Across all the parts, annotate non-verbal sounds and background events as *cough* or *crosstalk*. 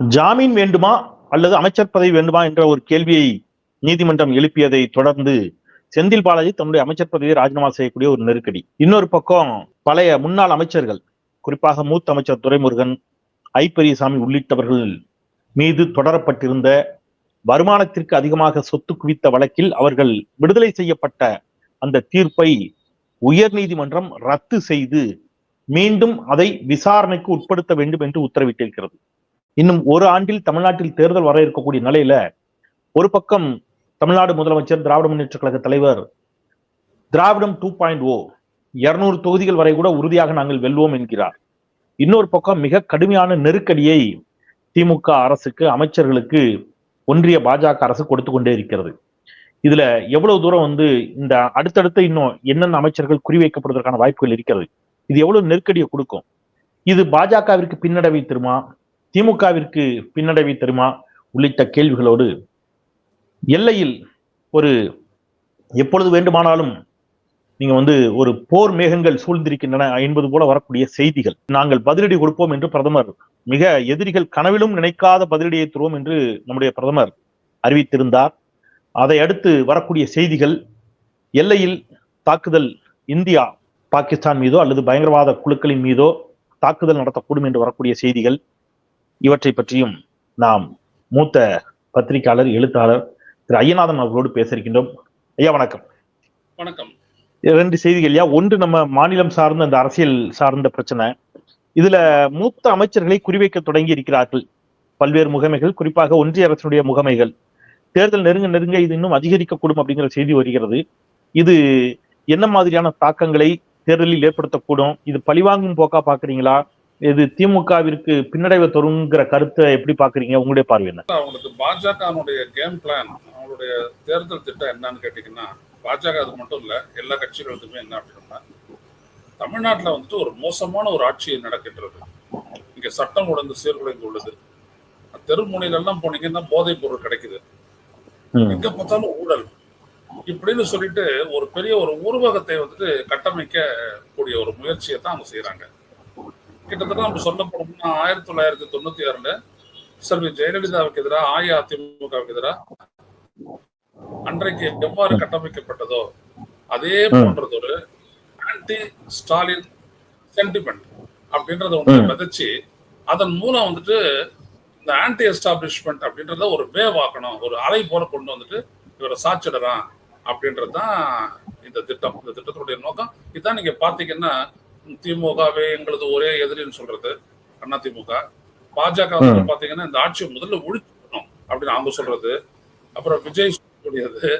ஜாமீன் வேண்டுமா அல்லது அமைச்சர் பதவி வேண்டுமா என்ற ஒரு கேள்வியை நீதிமன்றம் எழுப்பியதை தொடர்ந்து செந்தில் பாலாஜி தன்னுடைய அமைச்சர் பதவியை ராஜினாமா செய்யக்கூடிய ஒரு நெருக்கடி. இன்னொரு பக்கம் பழைய முன்னாள் அமைச்சர்கள் குறிப்பாக மூத்த அமைச்சர் துரைமுருகன் ஐ பெரியசாமி உள்ளிட்டவர்கள் மீது தொடரப்பட்டிருந்த வருமானத்திற்கு அதிகமாக சொத்து குவித்த வழக்கில் அவர்கள் விடுதலை செய்யப்பட்ட அந்த தீர்ப்பை உயர்நீதிமன்றம் ரத்து செய்து மீண்டும் அதை விசாரணைக்கு உட்படுத்த வேண்டும் என்று உத்தரவிட்டிருக்கிறது. இன்னும் ஒரு ஆண்டில் தமிழ்நாட்டில் தேர்தல் வர இருக்கக்கூடிய நிலையில ஒரு பக்கம் தமிழ்நாடு முதலமைச்சர் திராவிட முன்னேற்ற கழக தலைவர் திராவிடம் டூ பாயிண்ட் ஓ இருநூறு தொகுதிகள் வரை கூட உறுதியாக நாங்கள் வெல்வோம் என்கிறார். இன்னொரு பக்கம் மிக கடுமையான நெருக்கடியை திமுக அரசுக்கு அமைச்சர்களுக்கு ஒன்றிய பாஜக அரசு கொடுத்து கொண்டே இருக்கிறது. இதுல எவ்வளவு தூரம் வந்து இந்த அடுத்தடுத்த இன்னும் என்னென்ன அமைச்சர்கள் குறிவைக்கப்படுவதற்கான வாய்ப்புகள் இருக்கிறது இது எவ்வளவு நெருக்கடியை கொடுக்கும்? இது பாஜகவிற்கு பின்னடைவை தருமா? திமுகவிற்கு பின்னடைவை தருமா? உள்ளிட்ட கேள்விகளோடு எல்லையில் ஒரு எப்பொழுது வேண்டுமானாலும் நீங்க வந்து ஒரு போர் மேகங்கள் சூழ்ந்திருக்கின்றன என்பது போல வரக்கூடிய செய்திகள். நாங்கள் பதிலடி கொடுப்போம் என்று பிரதமர் மிக எதிரிகள் கனவிலும் நினைக்காத பதிலடியை தருவோம் என்று நம்முடைய பிரதமர் அறிவித்திருந்தார். அதை அடுத்து வரக்கூடிய செய்திகள் எல்லையில் தாக்குதல் இந்தியா பாகிஸ்தான் மீதோ அல்லது பயங்கரவாத குழுக்களின் மீதோ தாக்குதல் நடத்தக்கூடும் என்று வரக்கூடிய செய்திகள் இவற்றை பற்றியும் நாம் மூத்த பத்திரிகையாளர் எழுத்தாளர் திரு ஐயநாதன் அவர்களோடு பேச இருக்கின்றோம் ஐயா வணக்கம். வணக்கம். இரண்டு செய்திகள் ஐயா. ஒன்று நம்ம மாநிலம் சார்ந்த அந்த அரசியல் சார்ந்த பிரச்சனை. இதுல மூத்த அமைச்சர்களை குறிவைக்க தொடங்கி இருக்கிறார்கள். பல்வேறு முகமைகள் குறிப்பாக ஒன்றிய அரசினுடைய முகமைகள். தேர்தல் நெருங்க நெருங்க இது இன்னும் அதிகரிக்கக்கூடும் அப்படிங்கிற செய்தி வருகிறது. இது என்ன மாதிரியான தாக்கங்களை தேர்தலில் ஏற்படுத்தக்கூடும்? இது பழிவாங்கும் போக்கா பாக்குறீங்களா? இது திமுகவிற்கு பின்னடைவை தருங்கிற கருத்தை எப்படி பாக்குறீங்க உங்களுடைய பார்வை என்ன? அவங்களுக்கு பாஜகனுடைய கேம் பிளான் அவங்களுடைய தேர்தல் திட்டம் என்னன்னு கேட்டீங்கன்னா பாஜக அது மட்டும் இல்ல எல்லா கட்சிகளுக்குமே என்ன அப்படின்னா தமிழ்நாட்டுல வந்துட்டு ஒரு மோசமான ஒரு ஆட்சி நடக்கின்றது. இங்க சட்டம் ஒழுங்கு சீர்குலைந்து உள்ளது. தெருமுனையில எல்லாம் போனீங்கன்னா போதைப் பொருள் கிடைக்குது. எங்க பார்த்தாலும் ஊழல். இப்படின்னு சொல்லிட்டு ஒரு பெரிய ஒரு உருவகத்தை வந்துட்டு கட்டமைக்க கூடிய ஒரு முயற்சியை தான் அவங்க செய்யறாங்க கிட்டத்தட்ட நம்ம சொல்ல போனோம்னா ஆயிரத்தி தொள்ளாயிரத்தி தொண்ணூத்தி ஆறுல செல்வி ஜெயலலிதாவுக்கு எதிராக அஇஅதிமுகவுக்கு எதிராக அன்றைக்கு எவ்வாறு கட்டமைக்கப்பட்டதோ அதே போன்றது ஒரு ஆன்டி ஸ்டாலின் சென்டிமெண்ட் அப்படின்றத ஒன்று. விதைச்சு அதன் மூலம் வந்துட்டு இந்த ஆன்டி எஸ்டாப்ளிஷ்மெண்ட் அப்படின்றத ஒரு வேவ் ஆக்கணும் ஒரு அலை போல கொண்டு வந்துட்டு இவரை சாச்சிடலாம் அப்படின்றது தான் இந்த திட்டம். இந்த திட்டத்துடைய நோக்கம். இதான் நீங்க பாத்தீங்கன்னா திமுகவே எங்களது ஒரே எதிரின்னு சொல்றது அண்ணா திமுக. பாஜக பாத்தீங்கன்னா இந்த ஆட்சியை முதல்ல ஒழிச்சுக்கணும் அப்படின்னு அவங்க சொல்றது. அப்புறம் விஜய் சொல்லக்கூடியது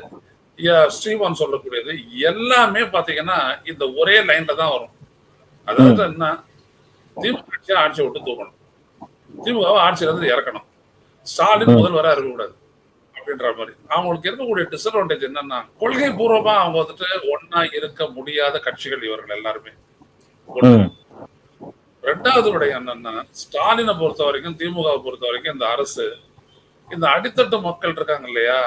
ஸ்ரீவான் சொல்லக்கூடியது எல்லாமே பாத்தீங்கன்னா இந்த ஒரே லைன்ல தான் வரும். அதாவது என்ன? திமுக ஆட்சியை ஆட்சியை விட்டு தூக்கணும். திமுக ஆட்சியில இருந்து இறக்கணும். ஸ்டாலின் ம். முதல்வரா இருக்கக்கூடாது அப்படின்ற மாதிரி. அவங்களுக்கு இருக்கக்கூடிய டிஸ்அட்வான்டேஜ் என்னன்னா கொள்கை பூர்வமா அவங்க வந்துட்டு ஒன்னா இருக்க முடியாத கட்சிகள் இவர்கள் எல்லாருமே. ரெண்டாவது விடயம் என்னன்னா ஸ்டாலினை பொறுத்த வரைக்கும் திமுகவை பொறுத்த வரைக்கும் இந்த அரசு இந்த அடித்தட்டு மக்கள் இருக்காங்க இல்லையா?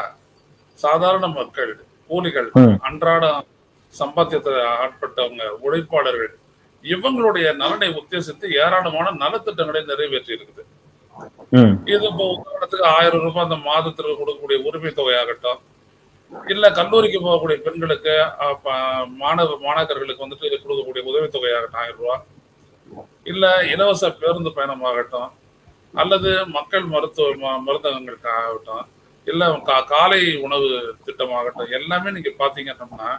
சாதாரண மக்கள் கூலிகள். அன்றாட சம்பாத்தியத்தை ஆட்பட்டவங்க உழைப்பாளர்கள் இவங்களுடைய நலனை உத்தேசித்து ஏராளமான நலத்திட்டங்களை நிறைவேற்றி இருக்குது இது இப்போ உதாரணத்துக்கு ஆயிரம் ரூபாய் அந்த மாதத்திற்கு கொடுக்கக்கூடிய உரிமை தொகையாகட்டும் இல்ல கல்லூரிக்கு போகக்கூடிய பெண்களுக்கு மாணவ மாணாக்கர்களுக்கு வந்துட்டு கொடுக்கக்கூடிய உதவித்தொகையாகட்டும் ஆயிரம் ரூபாய் இல்ல இலவச பேருந்து பயணமாகட்டும் அல்லது மக்கள் மருத்துவ மருந்தகங்களுக்கு ஆகட்டும் இல்ல கா- காலை உணவு திட்டமாகட்டும் எல்லாமே நீங்க பாத்தீங்கன்னா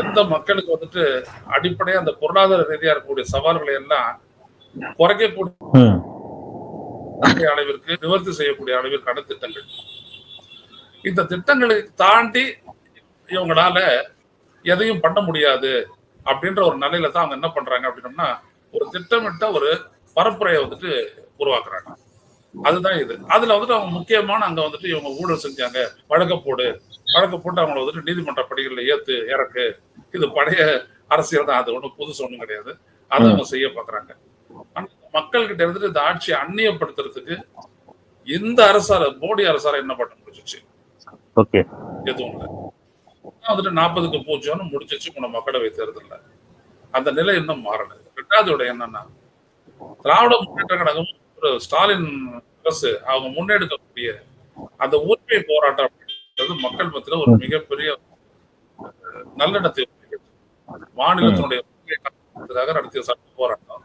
எந்த மக்களுக்கு வந்துட்டு அடிப்படையா அந்த பொருளாதார ரீதியா இருக்கக்கூடிய சவால்களை எல்லாம் குறைக்கக்கூடிய அளவிற்கு நிவர்த்தி செய்யக்கூடிய அளவிற்கான திட்டங்கள் இந்த திட்டங்களை தாண்டி இவங்களால எதையும் பண்ண முடியாது அப்படின்ற ஒரு நிலையில தான் அவங்க என்ன பண்றாங்க அப்படின்னம்னா ஒரு திட்டமிட்ட ஒரு பரப்புரையை வந்துட்டு உருவாக்குறாங்க. அதுதான் இது. அதுல வந்துட்டு அவங்க முக்கியமான அங்க வந்துட்டு இவங்க ஊழல் செஞ்சாங்க. வழக்க போடு. வழக்க போட்டு அவங்கள வந்துட்டு நீதிமன்ற படிகளில் ஏத்து இறக்கு. இது பழைய அரசியல் தான். அது ஒண்ணும் புதுசு ஒண்ணும் கிடையாது. அதை அவங்க செய்ய பாக்குறாங்க. மக்கள்கிட்ட இருந்துட்டு இந்த ஆட்சியை அந்நியப்படுத்துறதுக்கு இந்த அரசால மோடி அரசால என்ன பண்ண முடிஞ்சிச்சு? ஓகே. எதுவும் இல்லை. வந்துட்டு நாற்பதுக்கு பூஜ்ஜியம்னு முடிச்சிச்சு உங்க மக்களவை தேர்தல்ல. அந்த நிலை இன்னும் மாறல. ரெண்டாவது விட என்னன்னா திராவிட முன்னேற்ற கழகம் ஒரு ஸ்டாலின் அரசு அவங்க முன்னெடுக்கக்கூடிய அந்த உரிமை போராட்டம் அப்படின்றது மக்கள் மத்தியில ஒரு மிகப்பெரிய நல்லெண்ணத்தை. மாநிலத்தினுடைய நடத்திய சட்ட போராட்டம்.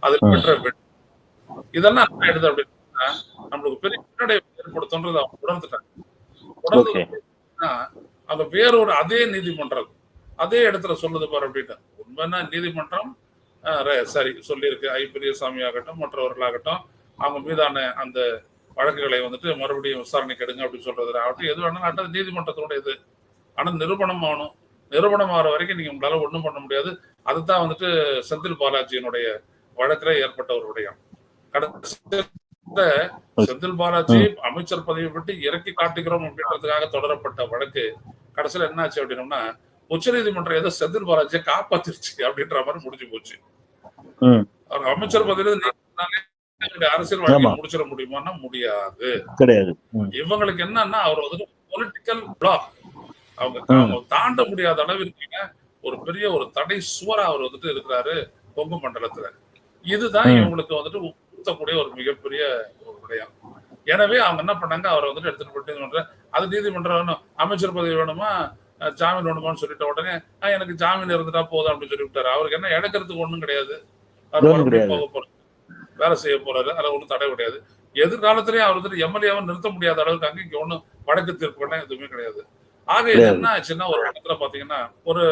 அதில். பெற்ற வெற்றி. இதெல்லாம் என்ன ஆயிடுது அப்படின்னா நம்மளுக்கு பெரிய பின்னடைவு ஏற்படுத்தும்ன்றது அவங்க உணர்ந்துட்டாங்க. அப்படின்னா, அங்க வேறொரு அதே நீதிமன்றம். அதே இடத்துல சொல்லுது பாரு அப்படின்னு உண்மைன்னா நீதிமன்றம் சரி சொல்லியிருக்கு. ஐ பெரியசாமி ஆகட்டும் மற்றவர்களாகட்டும் அவங்க மீதான அந்த வழக்குகளை வந்துட்டு மறுபடியும் விசாரணைக்கு எடுங்க அப்படின்னு சொல்றது ஆகட்டும் எது வேணாலும் ஆகட்டும், அது நீதிமன்றத்தினுடைய இது. ஆனா நிரூபணம் ஆகணும். நிரூபணம் ஆகிற வரைக்கும் நீங்க உங்களால ஒண்ணும் பண்ண முடியாது. அதுதான் வந்துட்டு செந்தில் பாலாஜியினுடைய வழக்குல ஏற்பட்ட ஒரு விடயம். கடைசியில செந்தில் பாலாஜி அமைச்சர் பதவியை விட்டு இறக்கி காட்டுகிறோம் அப்படின்றதுக்காக தொடரப்பட்ட வழக்கு. கடைசியில என்னாச்சு அப்படின்னோம்னா உச்ச நீதிமன்றம் ஏதோ செந்தில் பாலாஜியை காப்பாத்திருச்சு அப்படின்ற மாதிரி முடிஞ்சு போச்சு. அவர் அமைச்சர் பதவியில அரசியல் வாழ்க்கையை ஆமா. முடிச்சிட முடியுமான்னா முடியாது. கிடையாது. இவங்களுக்கு என்னன்னா அவர் வந்து பொலிட்டிக்கல் பிளாக் அவங்க தாண்ட முடியாத அளவிற்கு ஒரு பெரிய ஒரு தடை சுவரா அவர் வந்துட்டு இருக்கிறாரு கொங்கு மண்டலத்துல. இதுதான். இவங்களுக்கு வந்துட்டு உறுத்தக்கூடிய ஒரு மிகப்பெரிய ஒரு விடயம் எனவே அவங்க என்ன பண்ணாங்க? அவரை வந்துட்டு எடுத்துட்டு போயிட்டு அது நீதிமன்றம் வேணும். அமைச்சர் பதவி வேணுமா? ஜாமீன் வேணுமான்னு சொல்லிட்ட உடனே "ஆ, எனக்கு ஜாமீன் இருந்துட்டா போதும் அப்படின்னு சொல்லி விட்டாரு. அவருக்கு என்ன இழக்கிறதுக்கு ஒண்ணும் கிடையாது. போக போறாரு. வேலை செய்ய போறாரு. அதுல ஒண்ணும் தடை கிடையாது. எதிர்காலத்திலேயே அவர் வந்துட்டு எம்எல்ஏவை நிறுத்த முடியாத அளவுக்கு அங்க இங்க ஒண்ணும் வழக்கு தீர்ப்பு எதுவுமே கிடையாது. ஆக. என்ன ஆச்சுன்னா ஒரு இடத்துல பாத்தீங்கன்னா ஒரு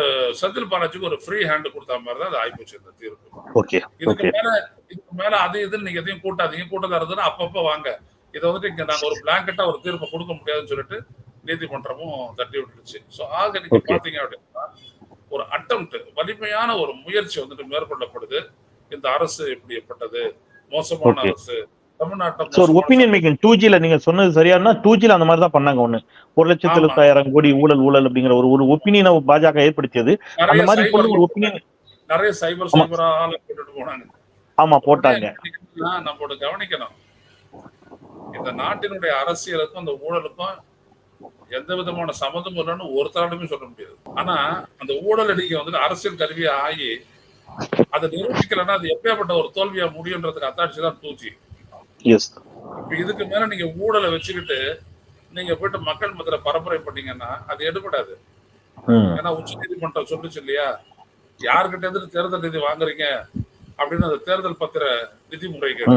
செந்தில் பாலாஜிக்கு ஒரு ஃப்ரீ ஹேண்ட் கொடுத்த மாதிரி தான் அது ஆயிப்போச்சு இந்த தீர்ப்பு. இதுக்கு மேல இதுக்கு மேல அது இதுன்னு நீங்க எதையும் கூட்டாதீங்க. கூட்டதா இருந்ததுன்னா அப்பப்ப வாங்க. இதை வந்துட்டு இங்க நாங்க ஒரு பிளாங்கெட்டா ஒரு தீர்ப்பை கொடுக்க முடியாதுன்னு சொல்லிட்டு நீதிமன்றமும் தட்டி விட்டுருச்சு சோ ஆக நீங்க. பாத்தீங்க அப்படின்னா ஒரு அட்டம்ப்ட் வலிமையான ஒரு முயற்சி வந்துட்டு மேற்கொள்ளப்படுது. இந்த அரசு எப்படிப்பட்டது மோசமான. அரசு. தமிழ்நாட்டை சோ ஒரு ஒப்பீனியன் மேக்கிங் டூ ஜில நீங்க சொன்னது சரியானா டூ ஜில அந்த மாதிரி தான் பண்ணாங்க ஒண்ணு. ஒரு லட்சத்தி. எழுபத்தாயிரம் கோடி ஊழல் ஊழல் அப்படிங்கிற ஒரு ஒரு ஒப்பீனியனை பாஜக ஏற்படுத்தியது. அந்த மாதிரி ஒரு ஒப்பீனியன் நிறைய சைபர். சைபரா போட்டுட்டு போனாங்க. ஆமா போட்டாங்க. நம்மளோட கவனிக்கணும். இந்த நாட்டினுடைய அரசியலுக்கும் அந்த ஊழலுக்கும் எந்த விதமான சம்மந்தமும் இல்லைன்னு ஒருத்தராலுமே சொல்ல முடியாது. ஆனா அந்த ஊழல் அடிக்க வந்துட்டு அரசியல் கருவியா ஆகி அதை நிரூபிக்கலைன்னா அது எப்பேற்பட்ட ஒரு தோல்வியா முடியுன்றதுக்கு அத்தாட்சி தான் இப்ப இதுக்கு மேல நீங்க ஊழலை வச்சுக்கிட்டு நீங்க போயிட்டு மக்கள் மத்தியில பரப்புரை பண்ணீங்கன்னா அது எடுபடாது. ஏன்னா உச்ச நீதிமன்றம் சொல்லுச்சு இல்லையா? யாருக்கிட்ட இருந்து தேர்தல் நிதி வாங்குறீங்க அப்படின்னு அந்த தேர்தல் பத்திர நிதி முறைகேடு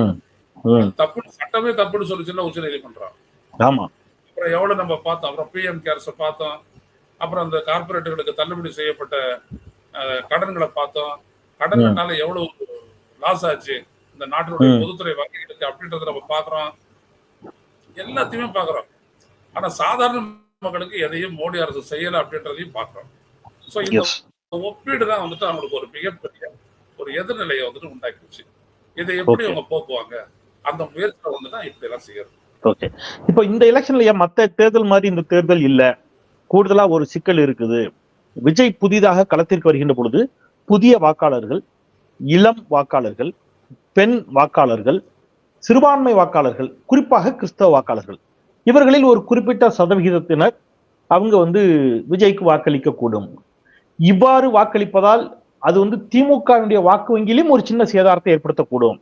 தப்புன்னு சட்டமே தப்புன்னு சொல்லுச்சுல்ல உச்ச நீதிமன்றம். ஆமா. அப்புறம் எவ்வளவு நம்ம பார்த்தோம்? அப்புறம் பிஎம் கேர்ஸை பார்த்தோம். அப்புறம் அந்த கார்பரேட்டுகளுக்கு தள்ளுபடி செய்யப்பட்ட கடன்களை பார்த்தோம். கடன்களால எவ்வளவு லாஸ் ஆச்சு? இந்த நாட்டினுடைய. பொதுத்துறை வங்கிகளுக்கு அப்படின்றத நம்ம பாக்குறோம் எல்லாத்தையுமே பாக்குறோம் ஆனா சாதாரண மக்களுக்கு எதையும் மோடி அரசு செய்யல அப்படின்றதையும் பாக்குறோம் சோ இந்த ஒப்பீடு தான் வந்துட்டு அவங்களுக்கு ஒரு மிகப்பெரிய ஒரு எதிர்நிலையை வந்துட்டு உண்டாக்கிடுச்சு. இதை எப்படி. அவங்க போக்குவாங்க? அந்த முயற்சியில வந்து தான் இப்படி எல்லாம் செய்யறது. ஓகே இப்போ இந்த எலெக்ஷன்ல மத்த தேர்தல் மாதிரி இந்த தேர்தல் இல்ல? கூடுதலா ஒரு சிக்கல் இருக்குது. விஜய் புதிதாக களத்திற்கு வருகின்ற பொழுது புதிய வாக்காளர்கள் இளம் வாக்காளர்கள் பெண் வாக்காளர்கள் சிறுபான்மை வாக்காளர்கள் குறிப்பாக கிறிஸ்தவ வாக்காளர்கள். இவர்களில் ஒரு குறிப்பிட்ட சதவிகிதத்தினர் அவங்க வந்து விஜய்க்கு வாக்களிக்க கூடும் இவ்வாறு வாக்களிப்பதால் அது வந்து திமுகவினுடைய வாக்கு வங்கியிலும் ஒரு சின்ன சேதாரத்தை ஏற்படுத்தக்கூடும்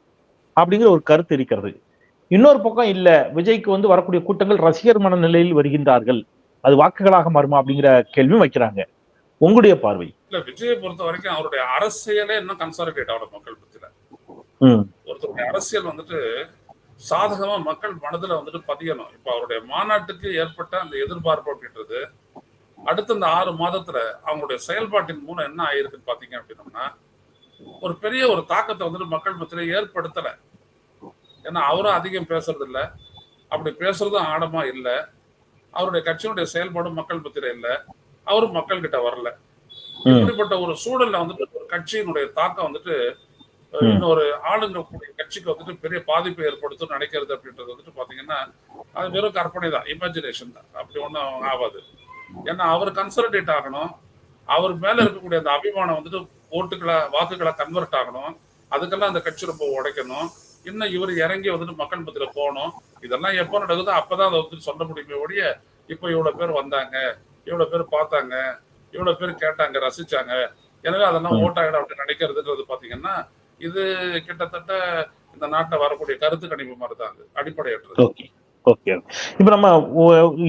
அப்படிங்கிற ஒரு கருத்து இருக்கிறது. இன்னொரு பக்கம் இல்ல விஜய்க்கு வந்து வரக்கூடிய கூட்டங்கள் ரசிகர் மனநிலையில் வருகின்றார்கள். அது வாக்குகளாக மாறுமா அப்படிங்கிற கேள்வியும் வைக்கிறாங்க. உங்களுடைய பார்வை? இல்ல விஜயை பொறுத்த வரைக்கும் அவருடைய அரசியலே இன்னும் கன்சர்வேட் ஆகணும் மக்கள் பத்தியில ஒருத்தருடைய அரசியல் வந்துட்டு சாதகமா மக்கள் மனதுல வந்துட்டு பதியணும். இப்ப அவருடைய மாநாட்டுக்கு ஏற்பட்ட அந்த எதிர்பார்ப்பு அப்படின்றது அடுத்த இந்த ஆறு மாதத்துல அவங்களுடைய செயல்பாட்டின் மூலம் என்ன ஆயிருக்குன்னு பாத்தீங்க அப்படின்னம்னா ஒரு பெரிய ஒரு தாக்கத்தை வந்துட்டு மக்கள் மத்தியில ஏற்படுத்தல. ஏன்னா அவரும் அதிகம் பேசுறது இல்ல அப்படி பேசுறதும் ஆழமா இல்ல. அவருடைய கட்சியினுடைய செயல்பாடும் மக்கள் மத்தியில இல்ல. அவரும் மக்கள் கிட்ட வரல. இப்படிப்பட்ட ஒரு சூழல்ல வந்துட்டு ஒரு கட்சியினுடைய தாக்கம் வந்துட்டு. இன்னொரு ஆளுங்க கூடிய கட்சிக்கு வந்துட்டு பெரிய பாதிப்பை ஏற்படுத்தும் நினைக்கிறது அப்படின்றது வந்துட்டு பாத்தீங்கன்னா அது வெறும் கற்பனை தான் இமேஜினேஷன் தான். அப்படி ஒன்றும் ஆகாது. ஏன்னா அவர் கன்சல்டேட் ஆகணும். அவர் மேல இருக்கக்கூடிய அந்த அபிமானம் வந்துட்டு ஓட்டுக்களா வாக்குகளா கன்வெர்ட் ஆகணும். அதுக்கெல்லாம் அந்த கட்சி ரொம்ப உடைக்கணும். இன்னும் இவர் இறங்கி வந்துட்டு மக்கள் மத்தியில போகணும். இதெல்லாம் எப்போ நடக்குதோ அப்பதான் அதை வந்துட்டு சொல்ல முடியுமே ஒழிய இப்போ இவ்வளவு பேர் வந்தாங்க இவ்வளவு பேர் பார்த்தாங்க இவ்வளவு பேர் கேட்டாங்க ரசிச்சாங்க. எனவே அதெல்லாம். ஓட்டாயிடும் அப்படின்னு நினைக்கிறதுன்றது பாத்தீங்கன்னா இது கிட்டத்தட்ட இந்த நாட்டில் வரக்கூடிய கருத்து கணிப்பு மாதிரி தான் அது அடிப்படையற்றது. ஓகே இப்ப நம்ம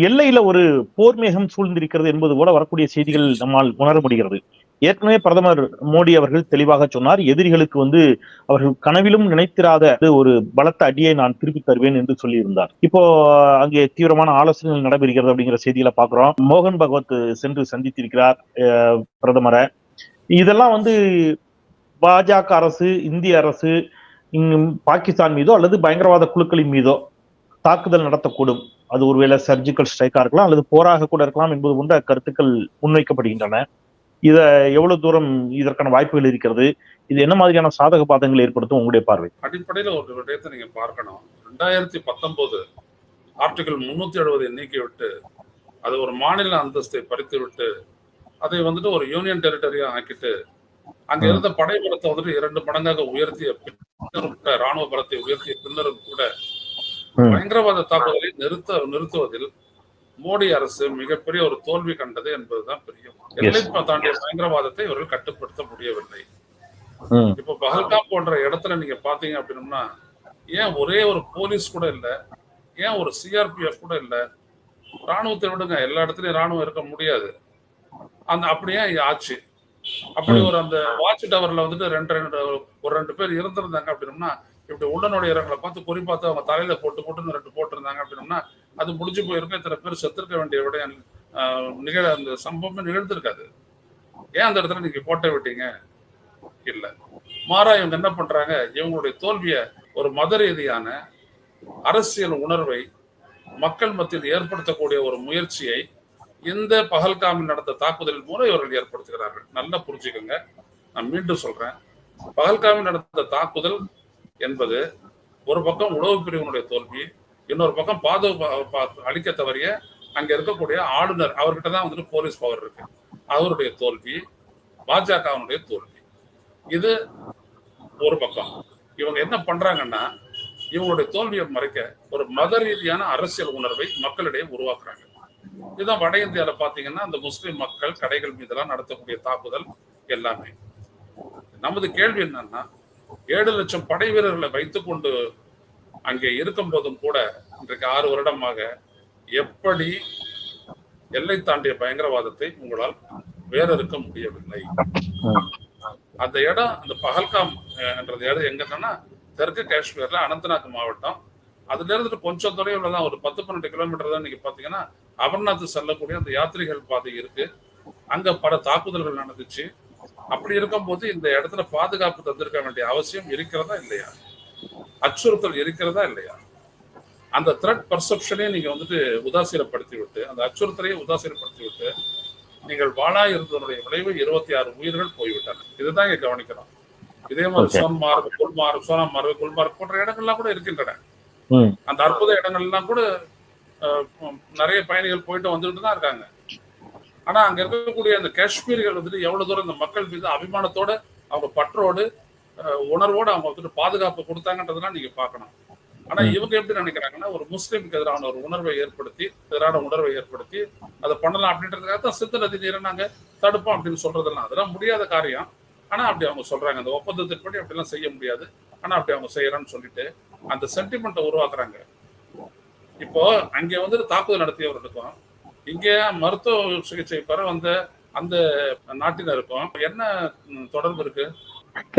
எல்லையில ஒரு போர் மேகம் சூழ்ந்திருக்கிறது என்பது போல வரக்கூடிய செய்திகள் நம்மால் உணர முடிகிறது. ஏற்கனவே பிரதமர் மோடி அவர்கள் தெளிவாக சொன்னார் எதிரிகளுக்கு வந்து அவர்கள் கனவிலும் நினைத்திராத ஒரு பலத்த அடியை நான் திருப்பி தருவேன் என்று சொல்லியிருந்தார். இப்போ அங்கே தீவிரமான ஆலோசனைகள் நடைபெறுகிறது அப்படிங்கிற செய்திகளை பாக்குறோம் மோகன் பகவத் சென்று சந்தித்திருக்கிறார் அஹ், பிரதமரை. இதெல்லாம் வந்து பாஜக அரசு இந்திய அரசு பாகிஸ்தான் மீதோ அல்லது பயங்கரவாத குழுக்களின் மீதோ தாக்குதல் நடத்தக்கூடும். அது ஒருவேளை சர்ஜிக்கல் ஸ்ட்ரைக்கா இருக்கலாம் அல்லது போராக கூட இருக்கலாம் என்பது போன்ற கருத்துக்கள் முன்வைக்கப்படுகின்றன. இத எவ்வளவு தூரம் இதற்கான வாய்ப்புகள் இருக்கிறது? இது என்ன மாதிரியான சாதக பாதங்கள் ஏற்படுத்தும் உங்களுடைய பார்வை? அடிப்படையில் ஒரு விடயத்தை நீங்க பார்க்கணும். ரெண்டாயிரத்தி பத்தொன்பது ஆர்டிகல் முன்னூத்தி எழுபது எண்ணிக்கை விட்டு அது ஒரு மாநில அந்தஸ்தை பறித்து விட்டு அதை வந்துட்டு ஒரு யூனியன் டெரிட்டரியா ஆக்கிட்டு அங்க. இருந்த படை பலத்தை வந்துட்டு இரண்டு மடங்காக உயர்த்திய பின்னரும் கூட ராணுவ பலத்தை உயர்த்திய பின்னரும் கூட. பயங்கரவாத தாக்குதலை நிறுத்த நிறுத்துவதில் மோடி அரசு மிகப்பெரிய ஒரு தோல்வி கண்டது என்பதுதான் பெரிய எல்லை தாண்டிய பயங்கரவாதத்தை இவர்கள் கட்டுப்படுத்த முடியவில்லை. இப்போ பஹல்காம் போன்ற இடத்துல நீங்க பாத்தீங்க அப்படின்னா ஏன் ஒரே ஒரு போலீஸ் கூட இல்ல ஏன் ஒரு சிஆர்பிஎஃப் கூட இல்ல? ராணுவத்தை விடுங்க எல்லா இடத்துலயும் ராணுவம் இருக்க முடியாது. அந்த அப்படியே ஆச்சு? அப்படி ஒரு அந்த வாட்ச் டவர்ல வந்துட்டு ரெண்டு ரெண்டு ஒரு ரெண்டு பேர் இருந்திருந்தாங்க அப்படின்னா இப்படி பார்த்து குறி பார்த்து அவங்க தலையில போட்டு போட்டு ரெண்டு போட்டிருந்தாங்க அப்படின்னா அது முடிஞ்சு போயிருக்கும். இத்தனை பேர் செத்துருக்க வேண்டிய விட நிகழ அந்த சம்பவமே நிகழ்ந்திருக்காது. ஏன் அந்த இடத்துல நீங்க போட்ட விட்டீங்க? இல்ல. மாறா இவங்க என்ன பண்றாங்க? இவங்களுடைய தோல்விய ஒரு மத ரீதியான அரசியல் உணர்வை மக்கள் மத்தியில் ஏற்படுத்தக்கூடிய ஒரு முயற்சியை இந்த பகல்காமில் நடந்த தாக்குதலின் மூலம் இவர்கள் ஏற்படுத்துகிறார்கள்? நல்லா புரிஞ்சுக்கோங்க. நான் மீண்டும் சொல்றேன். பகல்காமில் நடந்த தாக்குதல் என்பது ஒரு பக்கம் உளவு பிரிவினுடைய தோல்வி இன்னொரு பக்கம் பாதுகாப்பு அளிக்க தவறிய அங்க இருக்கக்கூடிய ஆளுநர் அவர்கிட்ட தான் வந்துட்டு போலீஸ் பவர் இருக்கு. அவருடைய தோல்வி பாஜகவினுடைய தோல்வி. இது ஒரு பக்கம். இவங்க என்ன பண்றாங்கன்னா இவங்களுடைய தோல்வியை மறைக்க ஒரு மத ரீதியான அரசியல் உணர்வை மக்களிடையே உருவாக்குறாங்க. இதுதான் வட இந்தியால பாத்தீங்கன்னா அந்த முஸ்லிம் மக்கள் கடைகள் மீதெல்லாம் நடத்தக்கூடிய தாக்குதல் எல்லாமே. நமது கேள்வி என்னன்னா ஏழு லட்சம் படை வீரர்களை வைத்துக்கொண்டு அங்கே இருக்கும் போதும் கூட இன்றைக்கு ஆறு வருடமாக எப்படி எல்லை தாண்டிய பயங்கரவாதத்தை உங்களால் வேறறுக்க முடியவில்லை? அந்த இடம் அந்த பகல்காம் என்றது இடம் எங்கன்னா தெற்கு காஷ்மீர்ல அனந்தநாக் மாவட்டம் அதுல இருந்துட்டு கொஞ்சம் தொலைவில் தான். ஒரு பத்து பன்னெண்டு கிலோமீட்டர் தான் நீங்க பாத்தீங்கன்னா அமர்நாத் செல்லக்கூடிய அந்த யாத்ரிகள் பாதை இருக்கு. அங்க பல தாக்குதல்கள் நடந்துச்சு. அப்படி இருக்கும்போது இந்த இடத்துல பாதுகாப்பு தந்திருக்க வேண்டிய அவசியம் இருக்கிறதா இல்லையா? அச்சுறுத்தல் இருக்கிறதா இல்லையா? அந்த த்ரெட் பர்செப்ஷனையும் நீங்க வந்துட்டு உதாசீனப்படுத்தி விட்டு அந்த அச்சுறுத்தலையும் உதாசீனப்படுத்தி விட்டு நீங்கள் வாழா இருந்ததனுடைய விளைவு இருபத்தி ஆறு உயிர்கள் போய்விட்டன. இதுதான் இங்க கவனிக்கிறோம். இதே மாதிரி. சோன்மார்க் குல்மார்க் சோனாமார்க் குல்மார்க் போன்ற இடங்கள்லாம் கூட இருக்கின்றன. அந்த அற்புத இடங்கள்லாம் கூட நிறைய பயணிகள் போயிட்டு வந்துட்டு தான் இருக்காங்க. ஆனா அங்க இருக்கக்கூடிய அந்த காஷ்மீர்கள் வந்துட்டு எவ்வளவு தூரம் இந்த மக்கள் மீது அபிமானத்தோட அவங்க பற்றோடு உணர்வோடு அவங்க வந்துட்டு பாதுகாப்பு கொடுத்தாங்கன்றதெல்லாம் நீங்க பார்க்கணும். ஆனா. இவங்க எப்படி நினைக்கிறாங்கன்னா ஒரு முஸ்லீமுக்கு எதிரான ஒரு உணர்வை ஏற்படுத்தி எதிரான உணர்வை ஏற்படுத்தி அதை பண்ணலாம் அப்படின்றதுக்காக தான் சித்து நதி நீரை நாங்க தடுப்போம் அப்படின்னு சொல்றதெல்லாம். அதெல்லாம் முடியாத காரியம். ஆனா அப்படி அவங்க சொல்றாங்க. அந்த ஒப்பந்தத்தின்படி அப்படிலாம் செய்ய முடியாது. ஆனா அப்படி அவங்க செய்யறேன்னு சொல்லிட்டு அந்த சென்டிமெண்ட்டை உருவாக்குறாங்க. இப்போ அங்க வந்து தாக்குதல் நடத்தியவர்களுக்கும் இங்க மருத்துவ சிகிச்சை பெற வந்த அந்த நாட்டினருக்கும் என்ன தொடர்பு இருக்கு?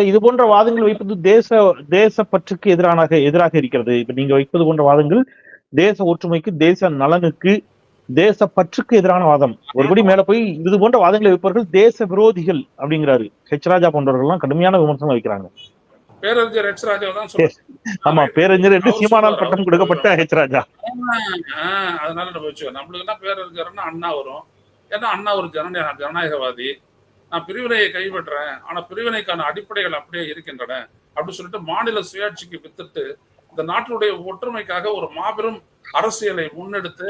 இது போன்ற வாதங்கள் வைப்பது தேச தேசப்பற்றுக்கு எதிரான எதிராக இருக்கிறது. இப்ப நீங்க வைப்பது போன்ற வாதங்கள் தேச ஒற்றுமைக்கு தேச நலனுக்கு தேச பற்றுக்கு எதிரான வாதம். ஒருபடி மேல போய் இது போன்ற வாதங்களை வைப்பவர்கள் தேச விரோதிகள் அப்படிங்கிறாரு. ஹெச் ராஜா போன்றவர்கள்லாம் கடுமையான விமர்சனம் வைக்கிறாங்க. பேரறிஞர் எச் ராஜா தான் சொல்றேன். *laughs* ஆமா பேரறிஞர் என்று சீமானால் பட்டம் கொடுக்கப்பட்ட ஹெச் ராஜா. அதனால நம்ம வச்சுக்கோ. நம்மளுக்கு என்ன பேரறிஞர்னா அண்ணா வரும். ஏன்னா அண்ணா ஒரு ஜனநாயக ஜனநாயகவாதி. நான் பிரிவினையை கைவிடுறேன். ஆனா பிரிவினைக்கான அடிப்படைகள் அப்படியே இருக்கின்றன. அப்படின்னு சொல்லிட்டு மாநில சுயாட்சிக்கு வித்துட்டு இந்த நாட்டினுடைய ஒற்றுமைக்காக ஒரு மாபெரும் அரசியலை முன்னெடுத்து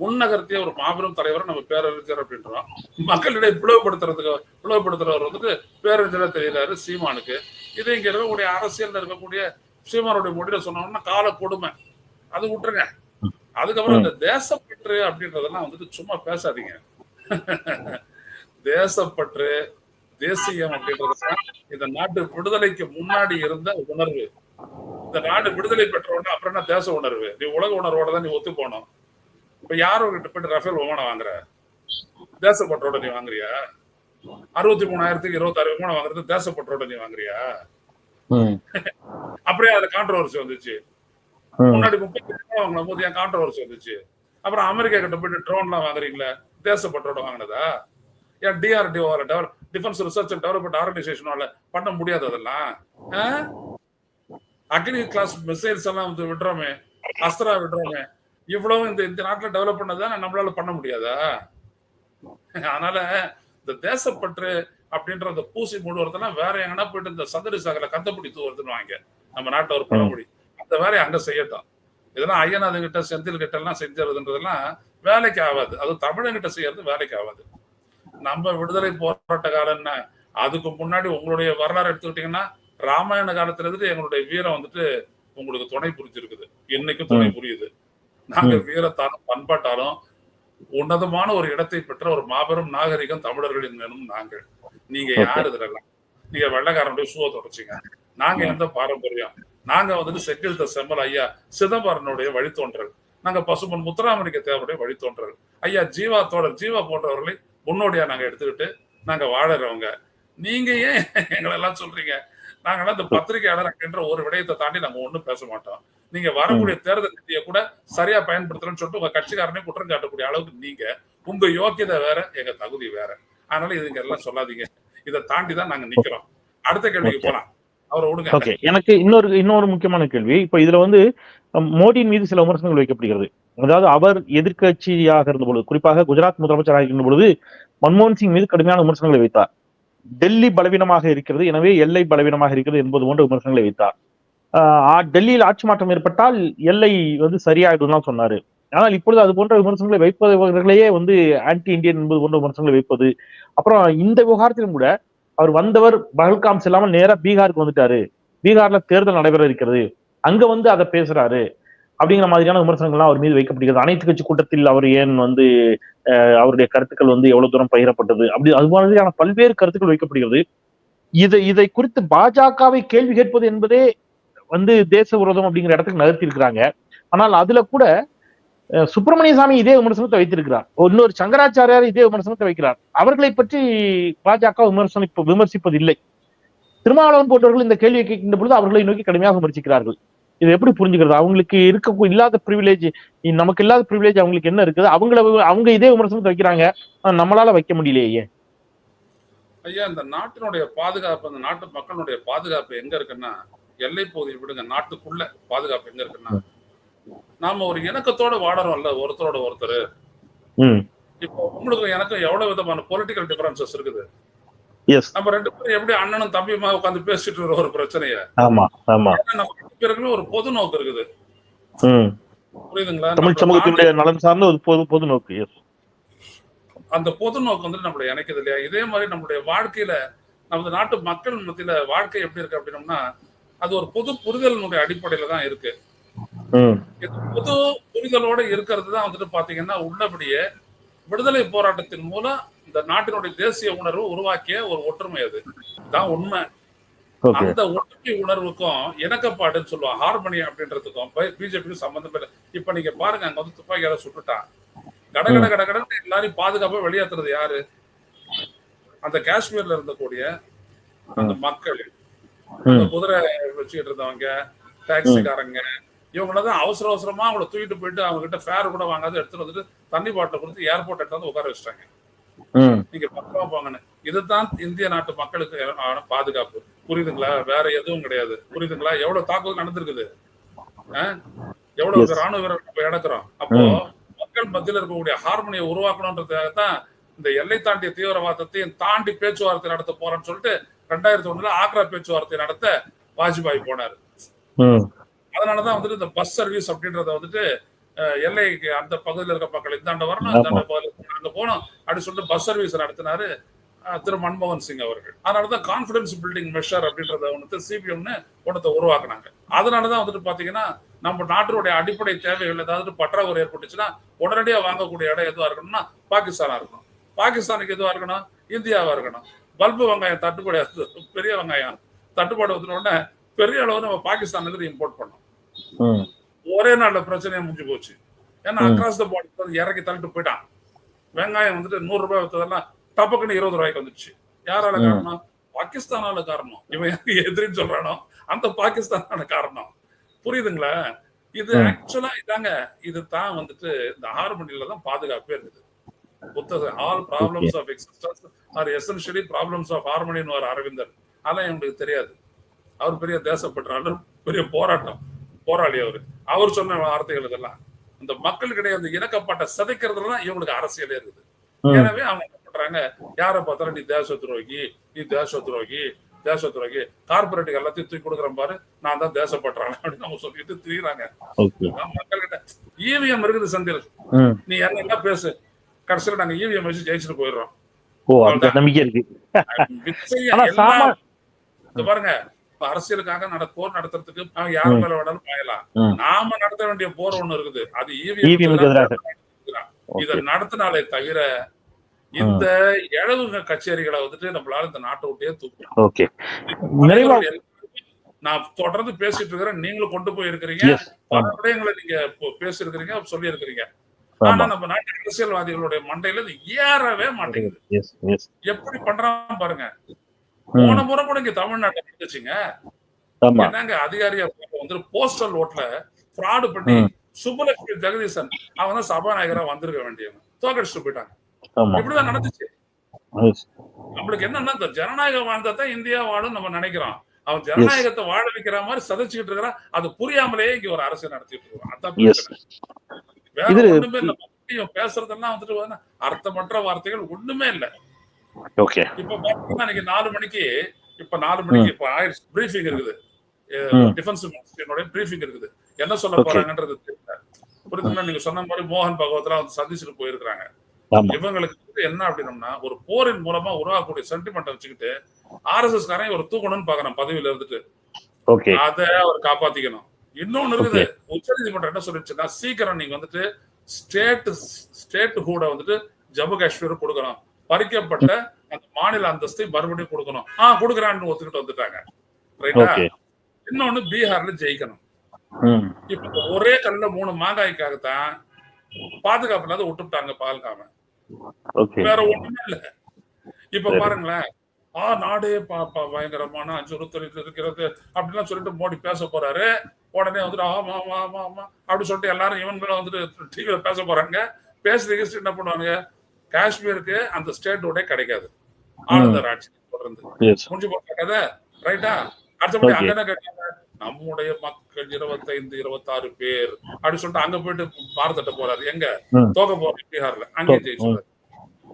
முன்னகர்த்திய ஒரு மாபெரும் தலைவரை நம்ம பேரறிஞர் அப்படின்றோம். மக்களிடையே பிளவுபடுத்துறதுக்கு பிளவுபடுத்துறவர் வந்துட்டு பேரறிஞரா தெரியுறாரு சீமானுக்கு. இது இங்க இருக்கக்கூடிய அரசியல்ல இருக்கக்கூடிய சீமானுடைய மொழியில சொன்னோம்னா கால கொடுமை. அது விட்டுருங்க. அதுக்கப்புறம் இந்த தேசப்பற்று அப்படின்றதெல்லாம் வந்துட்டு சும்மா பேசாதீங்க. தேசப்பற்று தேசியம் அப்படின்றதுதான் இந்த நாட்டு விடுதலைக்கு முன்னாடி இருந்த உணர்வு. இந்த நாடு விடுதலை பெற்ற அப்புறம் என்ன தேச உணர்வு? நீ உலக உணர்வோட தான் நீ ஒத்து போனோம் இப்ப யாரும் கிட்ட போயிட்டு ரஃபேல் விமானம் வாங்குற? தேசப்பற்றோட நீ வாங்குறியா? அறுபத்தி மூணாயிரத்துக்கு இருபத்தாறு விமானம் வாங்குறது தேசப்பற்றோட நீ வாங்குறியா? அப்படியே அதுல கான்ட்ரவர்சி வந்துச்சு. முன்னாடி முப்பத்தி வாங்கின போது ஏன் கான்ட்ரவர்சி வந்துச்சு? அப்புறம் அமெரிக்கா கிட்ட போயிட்டு ட்ரோன்லாம் வாங்குறீங்களே தேசப்பற்றோட வாங்கினதா? ஏன் DRDO defence research and development ஆர்கனைசேஷனால பண்ண முடியாது அதெல்லாம்? அக்னி கிளாஸ் மிசைல்ஸ் எல்லாம் வந்து விடுறோமே அஸ்திரா விடுறோமே இவ்வளவு இந்த இந்த நாட்டுல டெவலப் பண்ணதான் நம்மளால பண்ண முடியாதா? அதனால இந்த தேசப்பற்று அப்படின்ற அந்த பூசி மூடுவதெல்லாம் வேற எங்கன்னா போயிட்டு இந்த சந்தடி சாகல கந்தப்பிடி தூவுறதுன்னு வாங்க. நம்ம நாட்டை ஒரு பழமொழி அந்த வேலையை அங்க செய்யட்டும். இதெல்லாம் ஐயநாதன் கிட்ட செந்தில் கிட்ட எல்லாம் செஞ்சதுன்றதெல்லாம் வேலைக்கு ஆகாது. அது தமிழங்கிட்ட செய்யறது வேலைக்கு ஆகாது. நம்ம விடுதலை போராட்ட காலம் என்ன? அதுக்கு முன்னாடி உங்களுடைய வரலாறு எடுத்துக்கிட்டீங்கன்னா ராமாயண காலத்துல இருந்து எங்களுடைய வீரம் வந்துட்டு உங்களுக்கு துணை புரிஞ்சிருக்குது. இன்னைக்கும் துணை புரியுது. நாங்க வீரத்தாலும் பண்பாட்டாலும் உன்னதமான ஒரு இடத்தை பெற்ற ஒரு மாபெரும் நாகரிகம் தமிழர்களின் வேணும் நாங்கள். நீங்க யார் இதுலாம் நீங்க வெள்ளக்காரனுடைய சூவை தொடச்சிங்க. நாங்க எந்த பாரம்பரியம்? நாங்க வந்துட்டு செக்கிழ்த்த செம்மல் ஐயா சிதம்பரனுடைய வழித்தோன்றல். நாங்க பசுமன் முத்துராமலிங்க தேவருடைய வழித்தோன்றல். ஐயா ஜீவா தோழர் ஜீவா போன்றவர்களை முன்னோடியா நாங்க எடுத்துக்கிட்டு நாங்க வாழறவங்க. நீங்க ஏன் எங்களை எல்லாம் சொல்றீங்க? நாங்கெல்லாம் இந்த பத்திரிகையாளர் அப்படின்ற ஒரு விடயத்தை தாண்டி நாங்க ஒண்ணும் பேச மாட்டோம். நீங்க வரக்கூடிய தேர்தல் நிதியை கூட சரியா பயன்படுத்தலன்னு சொல்லிட்டு உங்க கட்சிக்காரனே குற்றம் காட்டக்கூடிய அளவுக்கு நீங்க உங்க யோக்கியதை வேற எங்க தகுதி வேற. அதனால இதுங்க எல்லாம் சொல்லாதீங்க. இதை தாண்டி தான் நாங்க நிக்கிறோம். அடுத்த கேள்விக்கு. போலாம். ஓகே. எனக்கு இன்னொரு இன்னொரு முக்கியமான கேள்வி. இப்ப இதுல வந்து மோடியின் மீது சில விமர்சனங்கள் வைக்கப்படுகிறது. அதாவது அவர் எதிர்க்கட்சியாக இருந்த பொழுது குறிப்பாக குஜராத் முதலமைச்சராக இருந்த பொழுது மன்மோகன் சிங் மீது கடுமையான விமர்சனங்களை வைத்தார். டெல்லி பலவீனமாக இருக்கிறது. எனவே எல்லை பலவீனமாக இருக்கிறது என்பது போன்ற விமர்சனங்களை வைத்தார். ஆஹ் டெல்லியில் ஆட்சி மாற்றம் ஏற்பட்டால் எல்லை வந்து சரியாயிடும் சொன்னாரு. ஆனால் இப்பொழுது அது போன்ற விமர்சனங்களை வைப்பவர்களையே வந்து ஆன்டி இந்தியன் என்பது போன்ற விமர்சனங்களை வைப்பது. அப்புறம் இந்த விவகாரத்திலும் கூட அவர் வந்தவர் பகல்காம் செல்லாமல் நேரா பீகாருக்கு வந்துட்டாரு. பீகார்ல தேர்தல் நடைபெற இருக்கிறது. அங்க வந்து அதை பேசுறாரு. அப்படிங்கிற மாதிரியான விமர்சனங்கள்லாம் அவர் மீது வைக்கப்படுகிறது அனைத்து கட்சி கூட்டத்தில் அவர் ஏன் வந்து அவருடைய கருத்துக்கள் வந்து எவ்வளவு தூரம் பகிரப்பட்டது? அப்படி அது மாதிரியான பல்வேறு கருத்துக்கள் வைக்கப்படுகிறது இதை இதை குறித்து பாஜகவை கேள்வி கேட்பது என்பதே வந்து தேச விரோதம் அப்படிங்கிற இடத்துக்கு நகர்த்தி இருக்கிறாங்க ஆனால் அதுல கூட சுப்பிரமணியசாமி சுப்பிரமணிய சாமி இதே விமர்சனத்தை வைத்திருக்கிறார். இன்னொரு சங்கராச்சாரியார் இதே விமர்சனத்தை வைக்கிறார். அவர்களை பற்றி பாஜக விமர்சனம் விமர்சிப்பதில்லை. திருமாவளவன் போன்றவர்கள் இந்த கேள்வியை கேட்கின்ற பொழுது அவர்களை நோக்கி கடுமையாக விமர்சிக்கிறார்கள். இது எப்படி புரிஞ்சுக்கிறது? அவங்களுக்கு இருக்க இல்லாத ப்ரிவிலேஜ் நமக்கு இல்லாத ப்ரிவிலேஜ் அவங்களுக்கு என்ன இருக்குது? அவங்கள அவங்க இதே விமர்சனத்தை வைக்கிறாங்க. நம்மளால வைக்க முடியலையே. ஐயா இந்த நாட்டினுடைய பாதுகாப்பு அந்த நாட்டு மக்களுடைய பாதுகாப்பு எங்க இருக்குன்னா எல்லை பகுதியை விடுங்க. நாட்டுக்குள்ள பாதுகாப்பு எங்க இருக்குன்னா நாம ஒரு இணக்கத்தோட வாடுறோம்ல ஒருத்தரோட ஒருத்தர். இப்போ உங்களுக்கு எனக்கும் எவ்வளவு விதமான பொலிட்டிக்கல் டிஃபரன்சஸ் இருக்குது? நம்ம ரெண்டு பேரும் எப்படி அண்ணனும் தம்பியுமா உட்காந்து பேசிட்டு இருக்கிற ஒரு பிரச்சனைய? ஆமா ஆமா. நம்ம ரெண்டு பேருக்குமே ஒரு பொது நோக்கு இருக்குது. புரியுதுங்களா? தமிழ் சமூகத்தினுடைய நலன் சார்ந்த ஒரு பொது பொது நோக்கு அந்த பொது நோக்கு வந்து நம்மளை இணைக்குது இல்லையா? இதே மாதிரி நம்மளுடைய வாழ்க்கையில நமது நாட்டு மக்கள் மத்தியில வாழ்க்கை எப்படி இருக்கு அப்படின்னம்னா அது ஒரு பொது புரிதலினுடைய அடிப்படையில தான் இருக்கு. பொது புரிதலோட இருக்கிறது தான் வந்துட்டு பாத்தீங்கன்னா உள்ளபடியே விடுதலை போராட்டத்தின் மூலம் இந்த நாட்டினுடைய தேசிய உணர்வு உருவாக்கிய ஒரு ஒற்றுமை அது. தான் உண்மை. அந்த ஒற்றுமை உணர்வுக்கும் இணக்கப்பாடுன்னு சொல்லுவாங்க. ஹார்மனி அப்படின்றதுக்கும் பிஜேபிக்கும் சம்பந்தம் இல்லை. இப்ப நீங்க பாருங்க அங்க வந்து துப்பாக்கியால சுட்டுட்டான் கட கட கட கடன்னு எல்லாரையும் பாதுகாப்பா வெளியேற்றுறது யாரு? அந்த காஷ்மீர்ல இருந்தக்கூடிய அந்த மக்கள். அந்த குதிரை வச்சுக்கிட்டு இருந்தவங்க டாக்ஸிக்காரங்க. இவங்களதான் அவசர அவசரமா அவங்கள தூக்கிட்டு போயிட்டு அவங்க கிட்ட ஃபேர் கூட வாங்காத எடுத்துட்டு வந்துட்டு தண்ணி பாட்டில் கொடுத்து ஏர்போர்ட் எடுத்து வந்து உட்கார வச்சுட்டாங்க. நீங்க பத்திரமா போங்கன்னு இதுதான் இந்திய நாட்டு மக்களுக்கு பாதுகாப்பு. புரியுதுங்களா? வேற எதுவும் கிடையாது. புரியுதுங்களா? எவ்வளவு தாக்குதல் நடந்திருக்குது? எவ்வளவு. ராணுவ வீரர் நம்ம இழக்கிறோம்? அப்போ மக்கள் மத்தியில் இருக்கக்கூடிய ஹார்மோனியை உருவாக்கணுன்றதுக்காக தான் இந்த எல்லை தாண்டிய தீவிரவாதத்தையும் தாண்டி பேச்சுவார்த்தை நடத்த போறேன்னு சொல்லிட்டு ரெண்டாயிரத்தி ஒண்ணுல ஆக்ரா பேச்சுவார்த்தை நடத்த வாஜ்பாய் போனாரு. அதனாலதான் வந்துட்டு இந்த பஸ் சர்வீஸ் அப்படின்றத வந்துட்டு எல்லைக்கு அந்த பகுதியில் இருக்க மக்கள் இந்தாண்ட வரணும் இந்தாண்ட பகுதியில் அங்க போகணும் அப்படின்னு சொல்லிட்டு பஸ் சர்வீஸ் நடத்தினாரு திரு மன்மோகன் சிங் அவர்கள். அதனாலதான் கான்பிடன்ஸ் பில்டிங் மெஷர் அப்படின்றத வந்துட்டு சிபிஎம்னு ஒன்றத்தை உருவாக்குனாங்க. அதனாலதான் வந்துட்டு பாத்தீங்கன்னா நம்ம நாட்டினுடைய அடிப்படை தேவைகள் ஏதாவது பற்றாக்குறை ஏற்பட்டுச்சுன்னா உடனடியா வாங்கக்கூடிய இடம் எதுவா இருக்கணும்னா பாகிஸ்தானா இருக்கணும். பாகிஸ்தானுக்கு எதுவா இருக்கணும்? இந்தியாவா இருக்கணும். பல்பு வெங்காயம் தட்டுப்பாடு பெரிய வெங்காயம் தட்டுப்பாடு வந்துட்ட உடனே பெரிய அளவு நம்ம பாகிஸ்தான்ல இருந்து இம்போர்ட் பண்ணோம் ஒரே நாள்ல பிரச்சனையே முடிஞ்சு போச்சு. ஏன்னா. அக்ராஸ் த பார்டர் இறக்கி தள்ளிட்டு போயிட்டான். வெங்காயம் வந்துட்டு நூறு ரூபாய் வித்ததெல்லாம் டப்புக்குன்னு இருபது ரூபாய்க்கு வந்துச்சு யாரால. காரணம்? பாகிஸ்தானால காரணம். இவன் யாருக்கு எதிரின்னு சொல்றானோ? அந்த பாகிஸ்தானால காரணம். புரியுதுங்களா? இது. ஆக்சுவலா இதாங்க. இது தான் வந்துட்டு இந்த ஹார்மனில தான் பாதுகாப்பே இருக்குது. புத்தகம் all problems of existence are essentially problems of ஹார்மனின்னு ஒரு அரவிந்தர் அதெல்லாம் எங்களுக்கு தெரியாது. அவர் பெரிய தேசப்பற்றாளர் பெரிய போராட்டம் போராளி அவர். அவர் சொன்ன வார்த்தைகள் இதெல்லாம். இந்த மக்களுக்கிடையே அந்த இணக்கப்பட்ட சிதைக்கிறதுல தான் இவங்களுக்கு அரசியலே இருக்குது. எனவே அவங்க என்ன பண்றாங்க? யாரை பார்த்தாலும் நீ தேச துரோகி நீ தேச துரோகி தேச துரோகி. கார்பரேட்டுக்கு எல்லாத்தையும் தூக்கி கொடுக்குறேன் பாரு நான் தான் தேசப்பட்டுறாங்க அப்படின்னு அவங்க சொல்லிட்டு திரியுறாங்க. மக்கள்கிட்ட ஈவிஎம் இருக்குது செந்தில். நீ என்ன என்ன பேசு? கடைசியில் நாங்க ஈவிஎம் வச்சு ஜெயிச்சுட்டு போயிடுறோம். பாருங்க. இப்ப அரசியலுக்காக நட போர் நடத்துறதுக்கு அவங்க யார். மேல வேணாலும் பாயலாம். நாம நடத்த வேண்டிய போர் ஒண்ணு இருக்குது. அது இவிஎம் க்கு எதிராக. இத நடத்தினாலே தவிர இந்த இழவுங்க கச்சேரிகளை வந்துட்டு நம்மளால இந்த நாட்டை விட்டே தூக்க ஓகே. நிறைவா நான் தொடர்ந்து பேசிட்டு இருக்கிறேன். நீங்களும் கொண்டு போய் இருக்கிறீங்க. எஸ் பல விடயங்களை நீங்க பேசி இருக்கிறீங்க சொல்லி இருக்கிறீங்க ஆனா நம்ம நாட்டு அரசியல்வாதிகளுடைய மண்டையில இது ஏறவே மாட்டேங்குது. எப்படி பண்றான் பாருங்க. போன முறை கூட இங்க தமிழ்நாட்டுல இருந்துச்சுங்க என்னங்க அதிகாரியா வந்து போஸ்டல் ஓட்ல ஃப்ராடு பண்ணி. சுப்புலட்சுமி ஜெகதீசன் அவங்க தான் சபாநாயகரா வந்திருக்க வேண்டியவங்க தோக்கடிச்சுட்டு போயிட்டாங்க. இப்படிதான் நடந்துச்சு. நம்மளுக்கு என்னன்னா ஜனநாயகம் வாழ்ந்தா இந்தியா வாழும் நம்ம நினைக்கிறோம். அவன் ஜனநாயகத்தை வாழ வைக்கிற மாதிரி சதைச்சுக்கிட்டு இருக்கிறான் அது புரியாமலேயே இங்க ஒரு அரசியல் நடத்திட்டு இருக்கோம் அதான். வேற ஒண்ணுமே இல்ல. பேசுறதெல்லாம் வந்துட்டு வந்து அர்த்தமற்ற வார்த்தைகள் ஒண்ணுமே இல்ல. ஓகே இப்ப பாத்தீங்கன்னா இன்னைக்கு நாலு மணிக்கு இப்ப நாலு மணிக்கு இப்ப ஆயிடுச்சு. பிரீஃபிங் இருக்குது. டிஃபென்ஸ் மினிஸ்டரினுடைய பிரீஃபிங் இருக்குது. என்ன சொல்ல. போறாங்கன்றது தெரியல. புரியுதுங்களா நீங்க சொன்ன மாதிரி மோகன் பகவத்லாம் வந்து சந்திச்சுட்டு போயிருக்காங்க ஆமா. இவங்களுக்கு என்ன அப்படின்னம்னா ஒரு போரின் மூலமா உருவாக்கக்கூடிய சென்டிமெண்ட் வச்சுக்கிட்டு ஆர்எஸ்எஸ் காரன் ஒரு தூக்கணும்னு பாக்குறான் பதவியில இருந்துட்டு. ஓகே அதை அவர் காப்பாத்திக்கணும். இன்னொன்னு இருக்குது உச்ச நீதிமன்றம் என்ன சொல்லிடுச்சுன்னா சீக்கிரம் நீங்க வந்துட்டு ஸ்டேட் ஸ்டேட் ஹூட வந்துட்டு ஜம்மு காஷ்மீர் கொடுக்கணும். பறிக்கப்பட்ட அந்த மாநில அந்தஸ்தை மறுபடியும் கொடுக்கணும். ஆ கொடுக்குறான்னு ஒத்துக்கிட்டு வந்துட்டாங்க. ரைட்டா இன்னொன்னு பீகார்ல ஜெயிக்கணும். இப்ப ஒரே கல்ல மூணு மாங்காய்க்காகத்தான் பாதுகாப்பு இல்லாத விட்டுட்டாங்க பால்காம. வேற ஒண்ணுமே இல்ல. இப்ப. பாருங்களேன். ஆ நாடே பாப்பா பயங்கரமான அச்சுறுத்தல் இருக்கிறது அப்படிலாம் சொல்லிட்டு மோடி பேச போறாரு. உடனே வந்துட்டு ஆமா ஆமா ஆமா ஆமா அப்படி சொல்லிட்டு எல்லாரும் இவன் மேல வந்துட்டு டிவியில பேச போறாங்க. பேசுறதுக்கு என்ன பண்ணுவாங்க காஷ்மீருக்கு அந்த ஸ்டேட்டோட கிடைக்காது. ஆளுநர் ஆட்சி தொடர்ந்து. முடிஞ்சு போட்ட கதை. ரைட்டா அடுத்தபடி Okay. அங்க என்ன கேட்டாங்க? நம்முடைய மக்கள் இருபத்தைந்து இருபத்தாறு பேர் அப்படி சொல்லிட்டு அங்க போயிட்டு பாரதட்ட போறாரு. எங்க? ம். தோக்க போறாரு பீகார்ல. அங்கே ஜெயிச்சுறாரு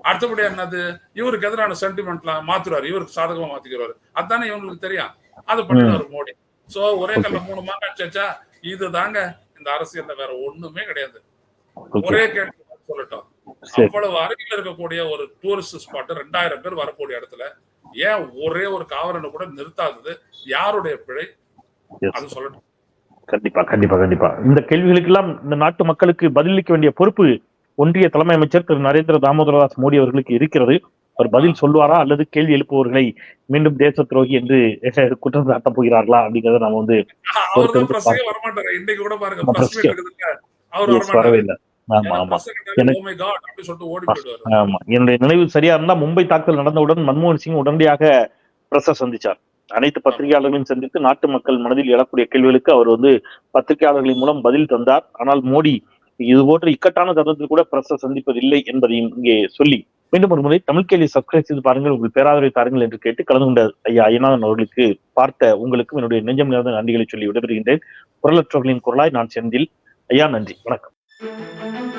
அடுத்தபடி என்னது? இவருக்கு எதிரான சென்டிமெண்ட்லாம் மாத்துறாரு. இவருக்கு சாதகமா மாத்திக்கிறாரு. அதானே இவங்களுக்கு தெரியும். அது பண்ணிடுவாரு மோடி. சோ ஒரே கல்ல மூணு மாங்காய் சேச்சா இதுதாங்க. இந்த அரசியல்ல வேற ஒண்ணுமே கிடையாது. ஒரே கேள்வி சொல்லட்டும். அவ்வளவு அருகில் இருக்கக்கூடிய ஒரு டூரிஸ்ட் ஸ்பாட் ரெண்டாயிரம் பேர் வரக்கூடிய இடத்துல ஏன் ஒரே ஒரு காவலனை கூட நிறுத்தாதது? யாருடைய பிழை. அது சொல்லட்டும். கண்டிப்பா கண்டிப்பா கண்டிப்பா. இந்த கேள்விகளுக்கெல்லாம் இந்த நாட்டு மக்களுக்கு பதிலளிக்க வேண்டிய பொறுப்பு ஒன்றிய தலைமை அமைச்சர் திரு நரேந்திர தாமோதரதாஸ் மோடி அவர்களுக்கு இருக்கிறது. அவர் பதில் சொல்வாரா அல்லது கேள்வி எழுப்புபவர்களை மீண்டும் தேச துரோகி என்று குற்றம் சாட்டப் போகிறார்களா அப்படிங்கறத நாம வந்து வரவே இல்லை. ஆமா என்னுடைய நினைவு சரியா இருந்தா மும்பை தாக்குதல் நடந்தவுடன் மன்மோகன் சிங் உடனடியாக பிரஸ சந்திச்சார். அனைத்து பத்திரிகையாளர்களையும் சந்தித்து நாட்டு மக்கள் மனதில் எழக்கூடிய கேள்விகளுக்கு அவர் வந்து பத்திரிகையாளர்களின் மூலம் பதில் தந்தார். ஆனால் மோடி இது போன்ற இக்கட்டான தருணத்தில் கூட பிரஸ சந்திப்பதில்லை என்பதையும் இங்கே சொல்லி மீண்டும் ஒரு முறை தமிழ் கேள்வி சப்ஸ்கிரைப் செய்து பாருங்கள் உங்கள் பேராதரவை தாருங்கள் என்று கேட்டு கலந்து கொண்ட ஐயா ஐயநாதன் அவர்களுக்கு பார்த்த உங்களுக்கும் என்னுடைய நெஞ்சம் நிறைந்த நன்றிகளை சொல்லி விடைபெறுகின்றேன். குரலற்றவர்களின் குரலாய் நான் செந்தில். ஐயா நன்றி. வணக்கம். Müzik